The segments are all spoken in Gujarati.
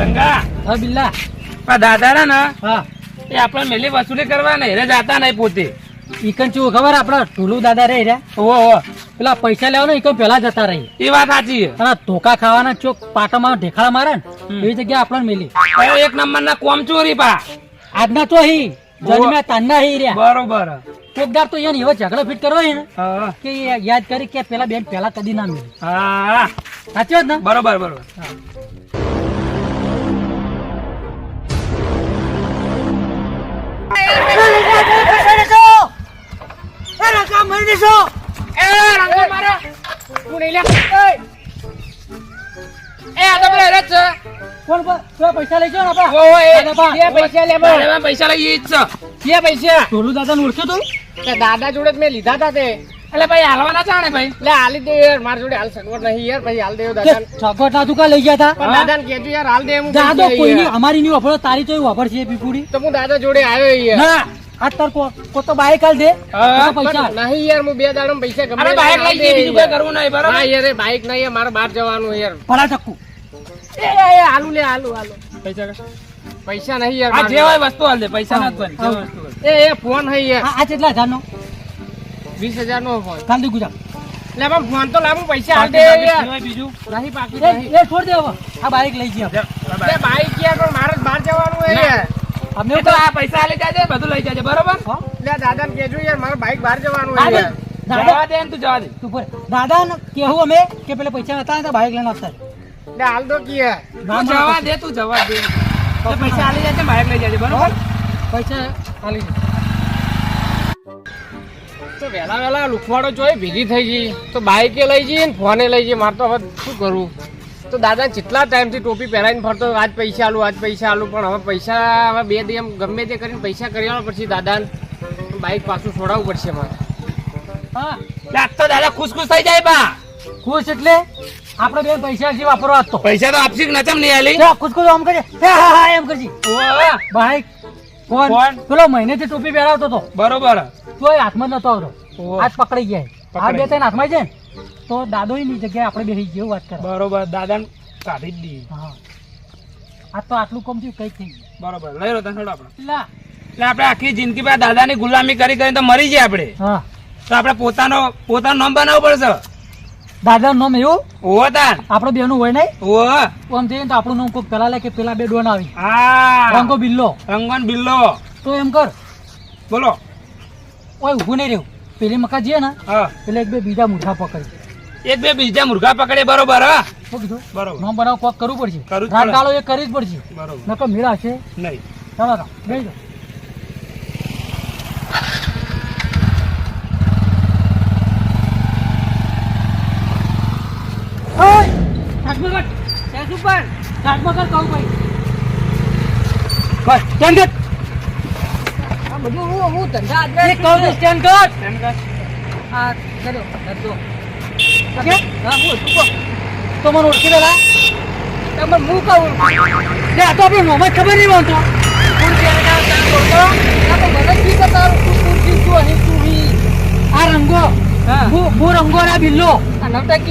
રંગા હા બિલ્લા. આ દાદા રે ને હા. એ આપણે મેલી વસૂલી કરવા ને એને જાતા નહીં પોતે. ઈકન ચેવું ખબર આપડા ટુલુ દાદા રે રહ્યા? ઓહો. પેલા પૈસા લેવાનો ઈકન પેલા જતા રહી એ વાત સાચી અને ધોકા ખાવાના ચોક પાટામાં ઢેખાડા મારે ને. એવી જગ્યા આપણને મેલી. એક નંબર ના કોમ ચોરી પા. આજના તો હી જન્મ્યા તાના હી રહ્યા. બરોબર. ચોકદાર તો યાર એવો ઝઘડો ફિટ કરવો હોય ને કે યાદ કરી કે પેલા બેન પેલા કદી ના મિલી. હા. સાચી વાત ને? બરોબર બરોબર. પૈસા લઈ જાઓ ને. પૈસા પૈસા લઈ પૈસા દાદા જોડે મેં લીધા હતા તે. એટલે ભાઈ હાલવાના ચાણે ભાઈ? લે હાલી દે યાર મારા જોડે હાલ સગવડ નહીં યાર પછી હાલ દેવો દાદા છગટ ના તું કા લઈ ગયા હતા દાદા ને કેજો યાર હાલ દે હું દાદો કોઈની અમારી ની વાપરો તારી તો વાપર છે પીપુડી. તો હું દાદા જોડે આવ્યો યાર. ના આ તાર કો કો તો બાઈક આલ દે. પૈસા. નહીં યાર હું બે દાડા પૈસા ગમે અરે બાઈક લઈ દે જઈએ બીજું કઈ કરવું નહીં બરાબર? હા યાર બાઈક નહીં મારે બહાર જવાનું યાર. ભલા ચક્કુ એ એ, આલુ લે આલુ આલુ પૈસા પૈસા નહીં યાર આ જે હોય વસ્તુ હાલ દે પૈસા ના જ હાલ. એ એ ફોન હે યાર. આ આ કેટલા હજાર નો વીસ હજાર નો ફોન ગાંધી ગુજરાત લે પણ ફોન તો લાવું પૈસા આલ દે યાર બીજું? નહીં પાકી એ છોડ દે હવે. આ બાઈક લઈ ગયા. લે બાઈક ગયા પણ મારે બહાર જવાનું હે. અમે તો આ પૈસા આલી જાજે બધું લઈ જાજે બરોબર? લે દાદા ને કેજો યાર મારે બાઈક બહાર જવાનું હે દાદા દે તું જવા દે. તું. દાદા ને કેવું અમે કે પેલા પૈસા હતા તો બાઈક લઈને આવતા. લે હાલ દો કે જવા દે તું જવા દે. પૈસા આલી જાય બાઈક લઈ જાજે બરોબર? પૈસા આલી દે. તો વહેલા વહેલા લુખવાડો જોઈ ભેગી થઈ ગઈ. તો બાઈકે લઈ જઈએ ને ફોને લઈ જઈએ. મારે તો હવે શું કરું? તો દાદા કેટલા ટાઈમથી ટોપી પહેરાવીને ફરતો આજ પૈસા આલું આજ પૈસા આલું. પણ હવે પૈસા હવે બે દી એમ ગમે તે કરીને પૈસા કરી આલો પછી દાદાને. બાઈક પાછું છોડાવવું પડશે મારે. હા તો દાદા ખુશ ખુશ થઈ જાય બા. ખુશ એટલે? આપણે બે પૈસા છે વાપરવા તો? પૈસા તો આપશી ના નચમ નહીં આલી? ખુશ ખુશ આમ કરજે. હે, હા હા એમ કરજી. બાઈક કોણ? પેલો મહિનેથી ટોપી પહેરાવતો તો. બરોબર. તોય હાથમાં નતો આવતો. ઓહો. આજ પકડાઈ ગયા. આ બે ત્રણ હાથમાં છે તો દાદો ની જગ્યાએ આપણે બેસી જેવું વાત કરે બરોબર દાદા કાઢી જ દઈએ હા. આ તો આટલું કમ થયું કઈ થઈ ગયું. બરોબર લઈ લો તને આપણે. લા. એટલે આપણે આખી જિંદગી પાસે દાદાની ગુલામી કરી કરીને તો મરી જાય આપણે. હા. તો આપણે પોતાનો પોતાનું નામ બનાવવું પડશે. દાદાનું નામ એવું? ઓહો તાન. આપણે બેનું હોય નહીં? ઓ આમ જઈએ ને તો આપણું નામ કોઈ પેલા લે કે પેલા બે ડોન આવી. હા. રંગો બિલ્લો. રંગન બિલ્લો. તો એમ કર. બોલો. ઓય ઊભું નહીં રહ્યું પેલી મકા જઈએ ને હા. એટલે એક બે બીજા મુઠા પકડી એક બે બીજા મુર્ગા પકડે બરોબર હા? શું કીધું? બરોબર. નામ બનાવ કોક કરવું પડશે. પડે. એ કરવી જ પડશે. બરોબર. નકર મેળા છે નહીં. ચાલો જાઓ. કર. કહું ભાઈ. બસ. આ બધું હું હું ધંધા એ કહું તો stand કર. એમ કર. આ કર્યો, કરજો. ઓકે? હા, તો મને ઓળખી લે. તમે હું કહું આ તો આપણે નોમાં ખબર નહીં. હું જ્યારે કાં આ તો મને જ કે તારું તું તું જી તું અહીં તું હી? આ રંગો. હા. હું હું રંગો ના બિલ્લો.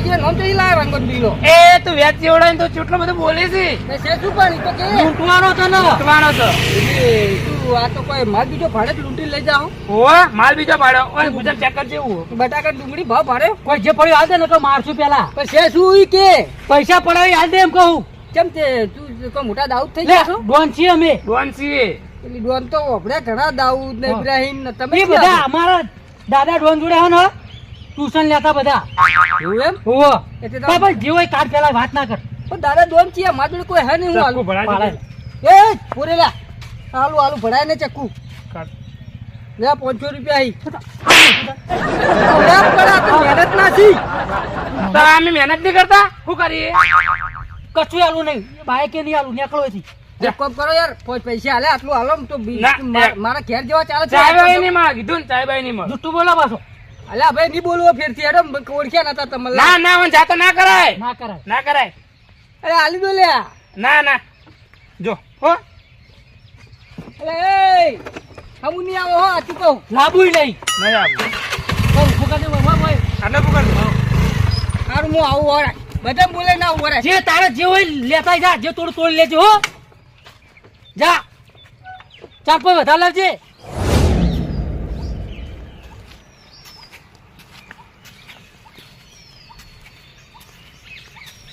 જે નોમ તો લાય રંગો લીલો એ તું વ્યાજ ચેવડાવીને તો કેટલું બધું બોલે છે. ને શું પણ તો કે. લૂંટવાનો તને ઉઠવાનો છો એ, તું આ તો કોઈ માલ બીજો ભાડે જ લૂંટી લઈ જાઓ. ઓહો માલ બીજો પાડ્યો ઓય ગુજરાત ચેક કરજે બટાકા ડુંગળી ભાવ ભાડે. કોઈ જે પડ્યું હાલ દે ને તો મારશું પેલા. પણ છે શું ઈ કે? પૈસા પડાવી હાલ દે એમ કહું. કેમ તે તું તો મોટા દાઉદ થઈ ગયા ડોન છીએ અમે. પેલી ડોન તો આપણે ઘણા દાઉદ ને. ઇબ્રાહિમ ને તમે બધા અમારા દાદા ડોન જોડે હો ને ટ્યુશન લેતા બધા. એવું એમ? ઓહો એટલે જે હોય કાઢ પેલા વાત ના કર. પણ દાદા ડોન છીએ મારા જોડે કોઈ હે નહીં હું ભરાય એ પૂરે લે આલુ આલુ ભરાય ને ચક્કુ. લે પાંચસો રૂપિયા તો મહેનત તો અમે મહેનત નહીં કરતા? શું કરીએ? કશું આલુ નહીં. બાઈક કે નહીં આલુ નીકળો એથી. કોપ કરો યાર પોચ પૈસા હાલે આટલું હાલો તો માર- ઘેર જેવા ચાલે છે. ચાય નહીં મળે કીધું ને ચાય બાઈ નહીં મળે. જુઠ્ઠું બોલા પાછો. અલ્યા ભાઈ નહીં બોલવો ફેરથી. હેડો મ- ઓળખ્યા નતા તમે ના ના હું જાતો ના કરાય. ના કરાય. ના કરાય. અરે આલી દો લ્યા. ના ના. જો હો. એ હમું નહીં આવો હો તું કહું. લાંબુય નહીં. નહીં આવું. કહું ફૂકા દે વાહ ભાઈ આટલે પકડ હારું હું આવું હો બધા બોલે ના રહે જે તારે જે હોય લેતા જા જે તોડ તોડ લેજો હો. જા. ચાલ કોઈ વધારે લાવજે.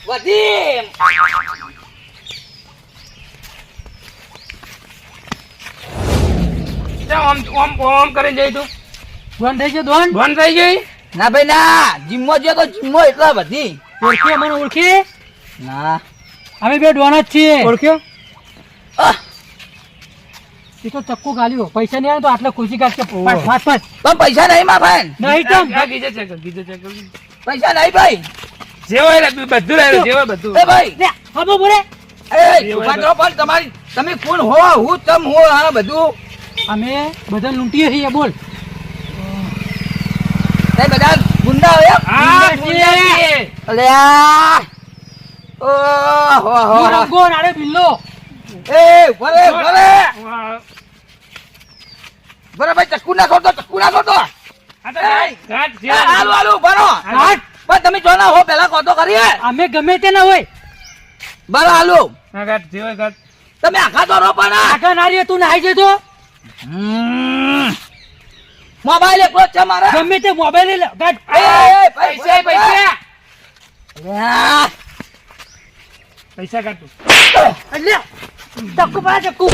વધી ઓમ ઓમ ઓમ કરીને જઈ તું. દોન થઈ ગયો દોન બંધ થઈ ગઈ? ના ભાઈ ના. જીમમાં જે તો જીમમાં એટલા બધી. ઓળખી મને ઓળખી ના. અમે બે ડોન જ છીએ. ઓળખ્યો? એ તો ચક્કુ ગાલ્યો પૈસા નહીં આવે તો આટલે ખુશી કાઢશે પાંચ પાંચ પાંચ. પણ પૈસા નહીં માં ભાઈ નહીં તમ ગીજે check ગીજે check પૈસા નહીં ભાઈ. જે બધું લાવ્યું, જે બધું. એ ભાઈ. લે બોલે. એ ઊભા રહો પણ તમારી તમે કોણ હો? હું તમ હો આ બધું. અમે બધા લૂંટીએ છીએ બોલ તે બધા ગુંડા હોય હા, ગુંડા ગુંડા છીએ. છીએ. ઓ હો હો રંગો નાડે બિલ્લો એ ભલે ભલે ભલે ભાઈ ચક્કુ નાખો તો ચક્કુ નાખો તો આ તો એય. ઘાટ છે. એ, હાલો હાલો ભરો. તમે જો ના હો પેલા કહો તો કરીએ અમે ગમે તે ના હોય બરો હાલો. તમે આખા દોરો પણ આ. આગળ નારીએ તું નાઈ જતો. મોબાઈલ એકલો છે મારે. ગમે તે મોબાઈલ લે. એ, પૈસા, પૈસા. પૈસા. કાઢ. તું. લે ચક્કુ પાડે ચક્કુ.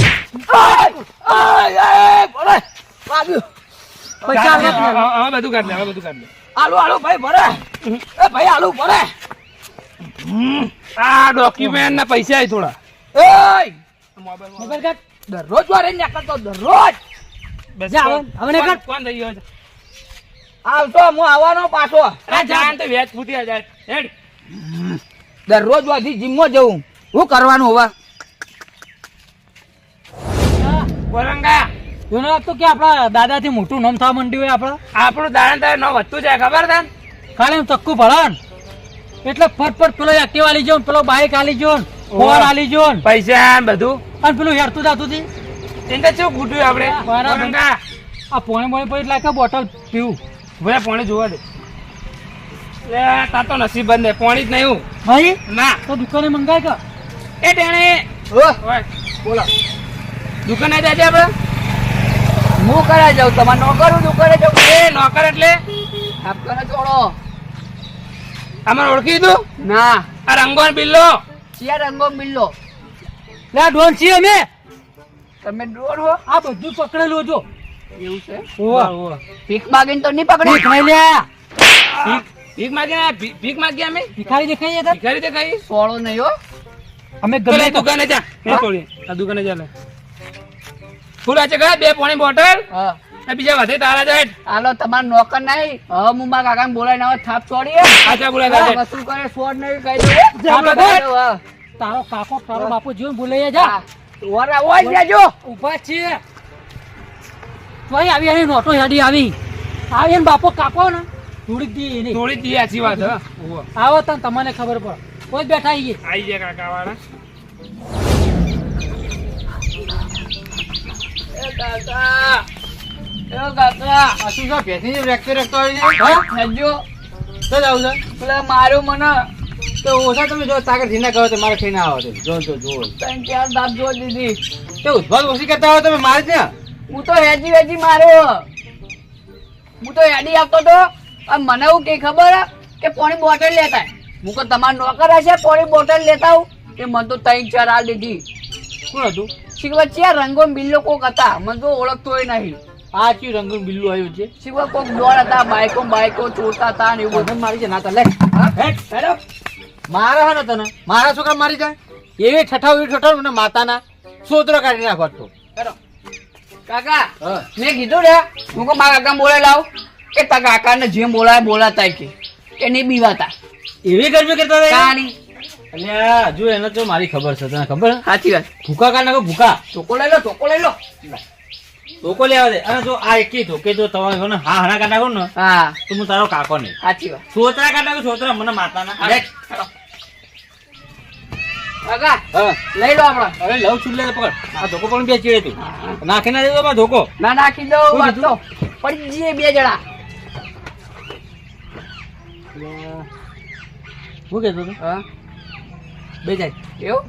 પૈસા આલે હવે બધું કાઢ લે, આ બધું કાઢ લે. હાલો હાલો ભાઈ ભરે એ ભાઈ આલુ ભરે આ ડોક્યુમેન્ટ ના પૈસા આય થોડા. એય મોબાઈલ કાઢ. દરરોજ વારે નીકળતો દરરોજ. હવે- કોણ- થઈ ગયો? આવતો હું આવવાનો પાછો. જાન તો વ્યાજ ફૂટી જાય હેડ. દરરોજ વાથી જીમમાં જવું શું કરવાનું હવે? હા. જોને આ તો કે આપણા દાદાથી મોટું નામ થવા માંડ્યું હોય આપણે. આપણું દાણ તારે વધતું જાય ખબર છે ખાલી એમ ચક્કુ ભળાન એટલે ફટફટ પેલો એક્ટિવા લઈ જો પેલો બાઇક આલી જો ને ફોર ઓવા. આલી જો પૈસા બધું. અને પેલું હેરતું જાતું હતી એને શું ગુટ્યું આપણે? બરાબર. આ પોણે પોણે પછી લાગે બોટલ પીવું. ભલે પોણે જોવા દે. લે તા તો નસીબ બંધ પોણી જ નહીં હું. ભાઈ ના. તો દુકાને મંગાય કે? એ ટેણે. ઓ, ઓય, બોલો. દુકાને જાજે આપણે? હું કરા જાઉં? તમારે નોકરું દુકાને જાઉં? એ નોકર એટલે? આપકાને છોડો. અમારે ઓળખી દીધું? ના. આ રંગોન બિલ્લો. શિયા રંગો મિલ્લો ના ડોન છીએ અમે. તમે ડોર હો. આ બધું પકડેલું જો એવું છે? ઓવા ભીખ માગીને તો નહીં પકડે. પકડી નહીં પીક માગ્યા ભી- ભીખ માગ્યા અમે? ભિખારી દેખાઈએ તાર? ભિખારી દેખાઈ? સોળો નહીં હો. અમે તો ગમે દુકાને જા. એ તોડી. આ દુકાને જા લે. ફૂલ છે ગયા બે પાણી બોટલ. હા. બીજા વધે તારા જાય. હાલો તમાર નોકર નહીં. હવે હું મારા કાકાને બોલાય ના થાપ છોડીએ. આચા બોલાય હા, શું કરે છોડ નહીં કહી દઉં. તારો કાકો તારો બાપુ જીવન બોલાઈ જા ઓરા ઓય જાજો ઊભા છે તોય આવી આવી નોટો હેડી આવી. આવી ને બાપો કાપો ને. થોડી દી એની. થોડી દી આછી વાત હા. આવો તને તમને ખબર પડે. કોઈ બેઠા બેઠા આઈએ. આઈ ગયા કાકા વાળા એ કાકા એ કાકા આ શું છે ભેંસની રેખતો રેખતો આવી હા? હેજો તો જાવ છે પેલા માર્યો મને તો ઓછા તમે જો તાકર ધીના કરો તો મારે આવો તો. જો જો જો. ત્રણ ચાર દાબ જો દીધી? તો ઉદ્ભવ ઓછી કરતા હોય તમે મારે ત્યાં? હું તો હેજી હેજી માર્યો હું તો હેડી આપતો તો. આ મને એવું કે ખબર હે? કે પોણી બોટલ લેતા હું કહું તમારા નોકર હશે પોણી બોટલ લેતા આવું. એ મને તો ત્રણ ચાર આ લીધી કોણ હતું? શીખવા ચિયા રંગો બિલ્લો કોક હતા. મને તો ઓળખતો નહીં. આ કયું રંગનું બિલ્લું આવ્યું છે? શિવા કોક દોડ હતા બાઈકો બાઈકો ચોરતા હતા ને એવું બધું મારી છે ના તા લે. મારા હે ને તને. મારા છોકરા મારી જાય? એવી ઠઠાવ એવી ઠઠાવ મને માતાના સોદરો કાઢી નાખો તો. કાકા મેં કીધું ને હું કો મારા કાકા બોલે લાવ. કે કાકા કાકાને જેમ બોલાય બોલાતા કે. કે નહીં બીવાતા એવી ગરમી કરતા હતા કાની? અલ્યા જો એને તો મારી ખબર છે તને ખબર સાચી વાત. ભૂકા કાઢ નાખો ભૂકા. ચોકો લઈ લો ચોકો લઈ લો. ધોકો લેવા દે. અને જો આ એકી ધોકે જો તમારે ને હા હણા કાઢ નાખો ને હા. તો હું તારો કાકો નહીં. સાચી વાત. સોતરા કાઢ છોતરા મને. કાકા હા. લઈ લો આપડે અરે લવ છું લે પકડ. આ ધોકો પણ બે ચીડે તું. નાખી ના દેજો ધોકો. ના નાખી દો? પડી જઈએ બે જણા. શું કહેતો તું હા. બે જાય. એવું?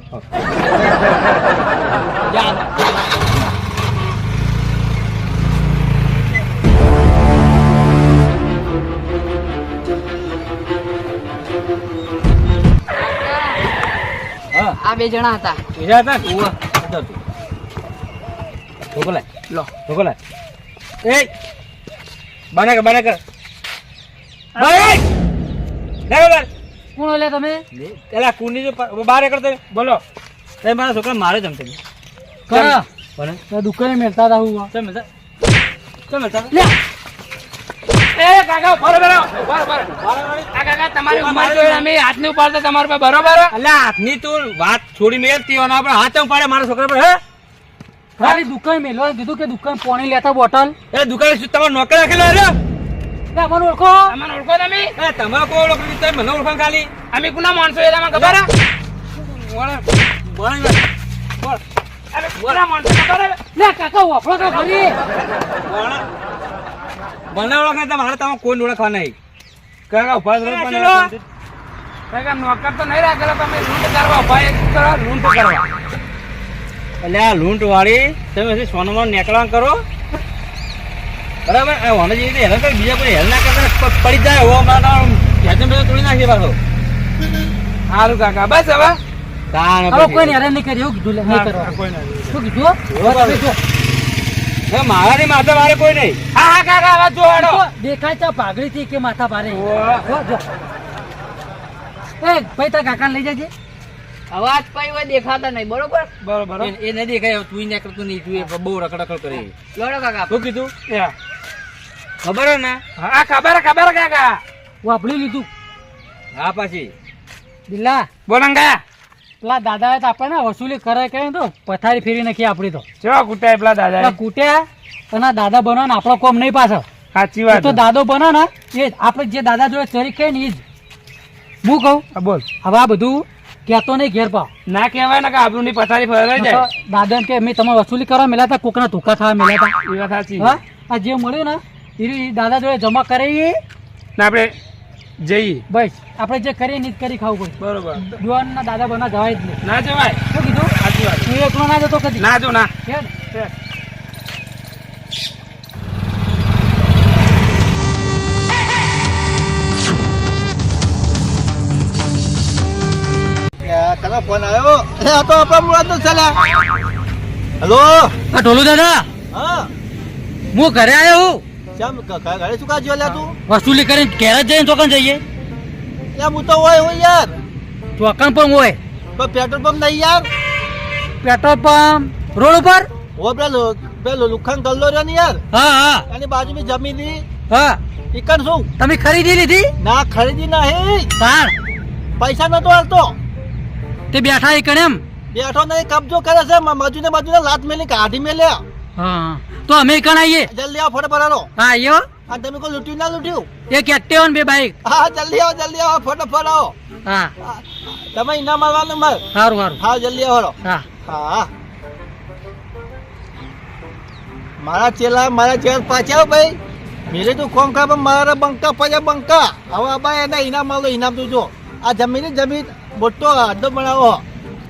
આ બે જણા હતા. બીજા હતા? લાય. લો. લાય. એ બને કર બને કર કોણ એટલે તમે. પેલા કુંડી જો બહાર તમે. બોલો. તમે મારા છોકરા મારે જમ તમે કયા બને દુકાને મેળતા હતા હું. મળતા મળતા એ કાકા રહો. આ કાકા તમારી ઉંમર જોઈને અમે હાથ નહીં ઉપાડતા તમારા પર બરોબર? અલ્યા હાથની તું વાત છોડી મેળતી હોય ને આપણે હાથ ચમ પાડે મારા છોકરા પર હે? ખાલી દુકાન મેળવા કીધું કે દુકાન પાણી લેતા બોટલ. એ દુકાન શું તમારો નોકર રાખેલો હે લે? લે ઓળખો. તમને ઓળખો તમે? એ તમારે કોઈ ઓળખ તમે મને ઓળખાણ ખાલી. અમે કુના માણસો એ તમને ખબર? બોલે બોલે ખબર કાકા વાપરો તો ખરી બોલે. મને ઓળખ નહીં મારે તમે કોઈ ઓળખવા નહીં. કાકા ઊભા જ કાકા નોકર તો નહીં રાખેલો તમે લૂંટ કરવા ઊભા એક લૂંટ કરવા અલ્યા લૂંટ વાળી તમે હજી સોનામાં નેકળા કરો. બરાબર? આ વાને જેવી રીતે હેરાન કરે બીજા કોઈ હેલ ના કરતા પડી જાય હો મારા હેઠે બધું તોડી નાખીએ પાછો. સારું કાકા બસ હવે. કોઈ હેરાન નહીં કરી એવું કીધું લે નહીં કરવા. શું કીધું મારા ની માથે મારે કોઈ નહીં. હા હા કાકા જો દેખાય છે પાઘડી થી કે માથા ભારે. એ ભાઈ તારા કાકાને લઈ જજે. અવાજ પાઈ હોય દેખાતા નહીં બરોબર? બરોબર એ નહીં દેખાય તું કરતું નહીં તું એ બહુ રખડખડ કરે. લોડો કાકા. શું કીધું. ખબર હે ને? હા ખબર હે, ખબર હે, કાકા. વાપરી લીધું. હા પાછી. બિલ્લા. બોલંગા પેલા દાદા તો આપણે વસૂલી કરે કે તો પથારી ફેરી નાખી આપડી તો. ચેવા કૂટાય પેલા દાદા કૂટ્યા અને દાદા બનો ને આપણો કોમ નહીં પાછો. સાચી વાત તો દાદો બનો ને એ આપણે જે દાદા જોડે ચરી કહે ને એ જ. હું કહું? બોલ. હવે આ બધું કેતો નહીં ઘેર પાવ. ના કહેવાય ને કે આપણું ની પથારી ફરાઈ જાય. દાદા કે મેં તમે વસૂલી કરવા મેલા હતા કોકના ધોકા થવા મેલા હતા એ વાત સાચી. હા? આ જે મળ્યું ને એ દાદા જોડે જમા કરી ને આપણે જઈએ. બસ આપણે જે કરીએ નીત કરી ખાવું પડે. બરોબર. જુવાનના દાદા બના જવાય જ નહીં. ના જવાય. શું કીધું? સાચી વાત. તું એકલો ના જતો કદી? ના જો ના. કે ફોન આવ્યો? આ તો આપણા મુરાદ નો ચાલ્યા હેલો? આ ઢોલુ દાદા? હા. હું ઘરે આવ્યો હું? ક- ઘરે શું કા જ્યો તું? વસૂલી કરીને ઘેર જઈને ચોકન જઈએ. યાર હું તો હોય હોય યાર. ચોકન પણ હોય. તો પેટ્રોલ પંપ નહીં યાર. પેટ્રોલ પંપ રોડ ઉપર? હો પેલો પેલો લુખન ગલ્લો રહ્યો ને યાર. હા હા. એની બાજુમાં જમીનની હા. ઈકન શું? તમે ખરીદી લીધી? ના ખરીદી નહીં. તાણ. પૈસા નતો હાલતો. તે બેઠા એક એમ? બેઠો નહીં કબજો કરે છે મજૂને મજૂને લાત મેલી કાઢી મેલ્યા. હા. તો અમે કણ આવીએ જલ્દી આવો ફોટો ફટારો હા આવ્યો આ તમે કોઈ લૂટ્યું ના લૂટ્યું? એક એક્ટિવ ને બે બાઈક. હા જલ્દી આવો જલ્દી આવો ફટોફટ આવો. હા. હા, તમે ઇનામ આવવાનું મર. સારું સારું હા જલ્દી આવો હા. હા. મારા ચેલા મારા ચેલા પાછા ભાઈ. મેરે તો કોમ કા પણ મારા બંકા પાછા બંકા. હવે અબા એના ઇનામ આલો ઇનામ તું જો આ જમીન જમીન મોટો અડ્ડો બનાવો.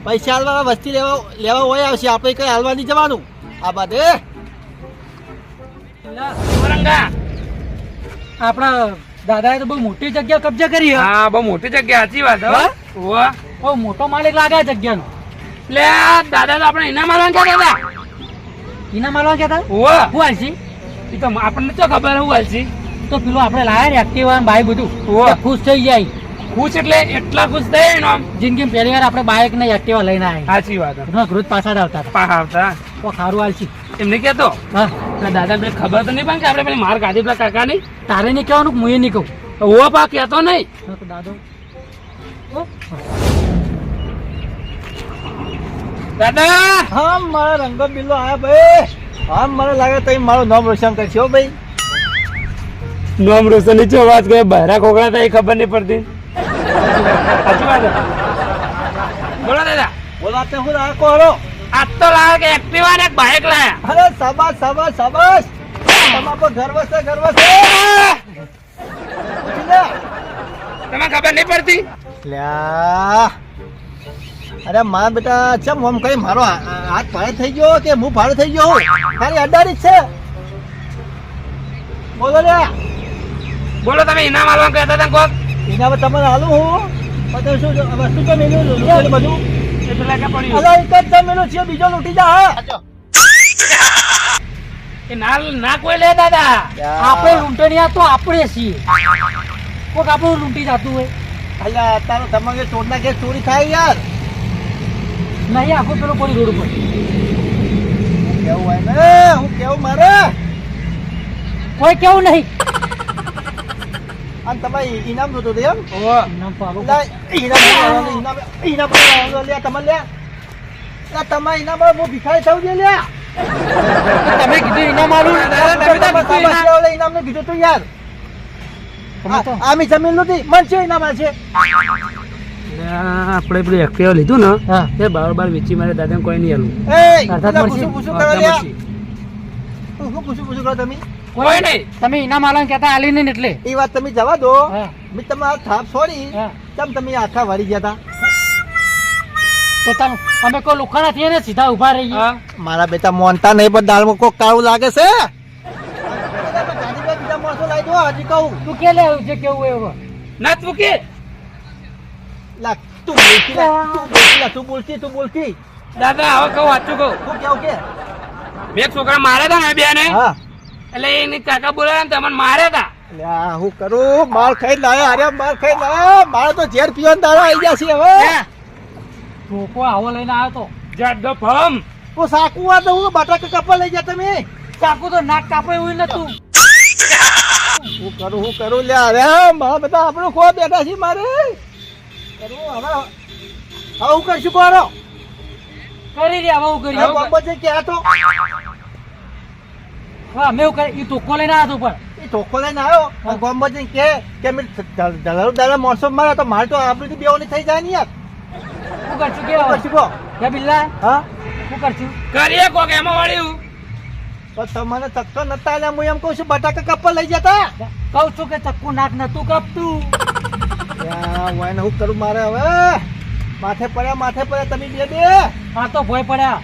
પૈસા હાલવા વસ્તી લેવા લેવા હોય આવશે. આપણે કઈ હાલવા નહીં જવાનું. આ દાદા એ આપણા દાદાએ તો બહુ મોટી જગ્યા કબજે કરી હા. બહુ મોટી જગ્યા સાચી વાત હો. વાહ. બહુ મોટો માલિક લાગે જગ્યાનો. લે દાદા તો આપણે ઇનામ આલવાનું કે દાદા એના માલવા કહેતા વાહ. હું હાલશી એ તો આપણને તો ખબર હું હાલશી તો પેલું આપણે લાયા ને એક્ટિવા બાઈક બધું. ખુશ થઈ જાય. ખુશ એટલે એટલા ખુશ થઈ ને આમ જિંદગી પહેલી વાર આપણે બાઈક ને એક્ટિવા લઈને આવ્યા સાચી વાત હે. ગ્રુપ પાછા આવતા પાછા આવતા. તો ખારું હાલશી એમને કહેતો? હા. દાદા ને ખબર તો નહીં પણ કે આપણે પેલી માર ગાડી પેલા કાકા નહીં તારે નહીં કહેવાનું કે હું એ નહીં કહું? ઓ પા કહેતો નહીં. દાદો. દાદા! હા મારા રંગો બિલો આયા ભાઈ. હા મને લાગે તમે મારું નામ રોશન કરશો ભાઈ. નોમ રોશની ચો વાત કરે. બહેરા કોકડા તો ખબર નહીં પડતી. સાચી વાત. બોલો દાદા. બોલાતે હું રાખો હરો આજ તો લાગે કે એક્ટિવા ને બાઇક લાયા અરે સબાસ સબાસ સબાસ તમારા પર ગર્વ છે ગર્વ છે. ખબર નહીં પડતી? લ્યા અરે મારા બેટા ચમ આમ કઈ મારો હાથ ભારે થઈ ગયો કે હું ભારે થઈ ગયો અડાડી જ છે. બોલો લે. બોલો તમે ઇનામ આલવા કહેતા હતા કોક? ઇનામ તમે આલું હું. પછી શું શું મેલ્યું બધું એ પેલા ક્યાં પડ્યું અલા એક જ તમે છે બીજો લૂંટી જા એ ના ના કોઈ લે દાદા. આપણે લૂંટણીયા તો આપણે છીએ. કોક આપણું લૂંટી જતું હોય. અલ્યા અત્યારે તમારે ચોરના કે ચોરી થાય યાર. નહીં આખો પેલો કોઈ રોડ કેવું હોય ને? હું કેવું મારે? કોઈ કેવું નહીં. અને તમારે ઇનામ જોતો હતો એમ ઇનામ ઇનામ ઇનામ લે તમે લે લા, ઇનામ હું ભિખારી થવું છે લ્યા તમે કીધું ઇનામ આલું તો ઇનામ. ને કીધું તું યાર તમે તો આ- આમી જમીન નથી મન છે ઇનામ છે આપણે પેલું એક્ટિવા લીધું ને હા એ બાર બાર વેચી મારે દાદાને કોઈ નહીં આલું એ મળશે. પૂછું પૂછું કરો લ્યા શું પૂછું પૂછું કરો તમે કોઈ નહીં. તમે ઇનામ આલવાનું કહેતા આલી નહીં એટલે. એ વાત તમે જવા દો. મેં તમારા થાપ છોડી. હા. તમે આખા વાળી ગયા તો? તમે અમે કોઈ લુખાણા થઈએ ને સીધા ઊભા રહીએ. મારા બેટા મોનતા નહીં પણ દાળમાં કોક કાળું લાગે છે. હજી કહું તું કે લે છે કેવું એવું. ના તું કે. લા તું બોલતી તું બોલતી તું બોલતી તું બોલતી. દાદા હવે કહું સાચું કહું. તું કેવું કે? બે છોકરા માર્યા હતા ને બે ને? હા. એટલે એની કાકા બોલાયા ને તમને માર્યા હતા લ્યા હું કરું? માર ખાઈ લાયા અરે માર ખાઈ લાયા. મારે તો ઝેર પીવાન દાડો આવી ગયા છે હવે. ટોકો આવો લઈને આવ્યો તો. જાડો ફમ ઓ સાકુ આ તો હું બટાકા કપા લઈ ગયા તમે? ચાકુ તો નાક કાપે એવું નતું. હું કરું હું કરું? લ્યા અરે મારા બધા આપણું ખો બેઠા છે મારે. કરું હવે હવે હું કરશું કોરો? કરી રહ્યા હવે હું કરી હવે ગોમ્બો જઈ ક્યાં તો. હા અમે એવું કરી ઈ ટોકો લઈને આવ્યો પણ. એ ટોકો લઈને આવ્યો? અને ગોમ્બો કે કે મેં દલાલો દલાલ માણસો મારા તો મારે તો આપણું બેવાની થઈ જાય ને યાર. શું કરશું કે કરશું કો કે બિલ્લા? હા? શું કરશું? કરીએ કોક એમાં વાળ્યું. તો તમને તકતો નતા એટલે હું એમ કહું છું બટાકા કપા લઈ જતા. કહું છું કે ચક્કુ નાક નતું કપતું. હું કરું મારે હવે? માથે પડ્યા માથે પડ્યા તમે બે બે. હા તો ભય પડ્યા.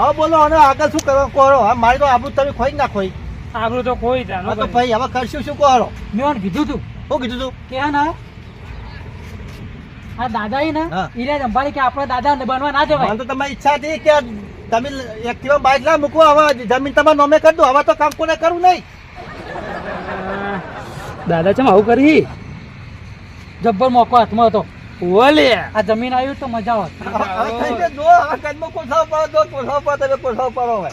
હવે બોલો અને આગળ શું કરવા હા મારી તો આબરૂ તમે ખોઈ ના ખોઈ. આબરૂ તો કોઈ હા તો ભાઈ હવે કરશું શું કહો મેં કીધું તું. શું કીધું તું? કે ના આ દાદા ને હા. ઈરે કે આપણા દાદા ને બનવા ના જવાય. તો તમારી ઈચ્છા હતી કે તમે એક્ટિવા બાઇક ના મૂકો હવે જમીન તમારે નોમે કરી દો. હવે તો કામ કોને કરવું નહીં? દાદા ચમ આવું કરી? જબ્બર મોકો હાથમાં હતો. ઓલે આ જમીન આવ્યું તો મજા આવત હવે થઈ ગયું. જો આ કદમાં કોસાવ પાડો દો કોસાવ પાડો તમે કોસાવ પાડો હવે.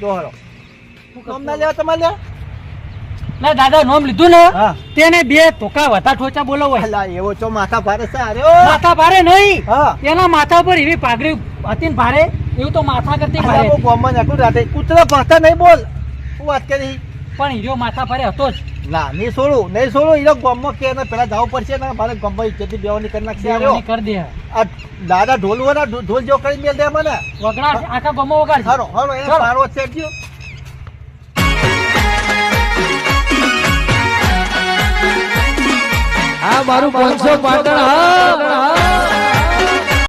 જો હરો નોમ ના લેવા તમારે ના દાદા નોમ લીધું ને? તેને બે ટોકા વધા ઠોચા બોલો હોય. અલા એવો છો માથા ભારે છે અરે માથા ભારે નહીં. હા. એના માથા પર એવી પાઘડી હતી ને ભારે એવું તો માથા કરતી ભારે. બહુ ગામમાં નાખું રાતે. કૂતરા ભાતા નહીં બોલ. શું વાત કરી? પણ હીરો માથા ભારે હતો જ. ના નહીં છોડું નહીં છોડું. એ ગામમાં કે પેલા જવું પડશે ને મારે ગામમાં ઇજ્જતની બેવાની કરી નાખશે. કરી દે. આ દાદા ઢોલ વાળા ઢોલ જેવો કરી મેલ દે મને આખા ગમો વગાડ સારો સારો એ સારો છે ગયો આ મારું પાંચસો પાટણ હા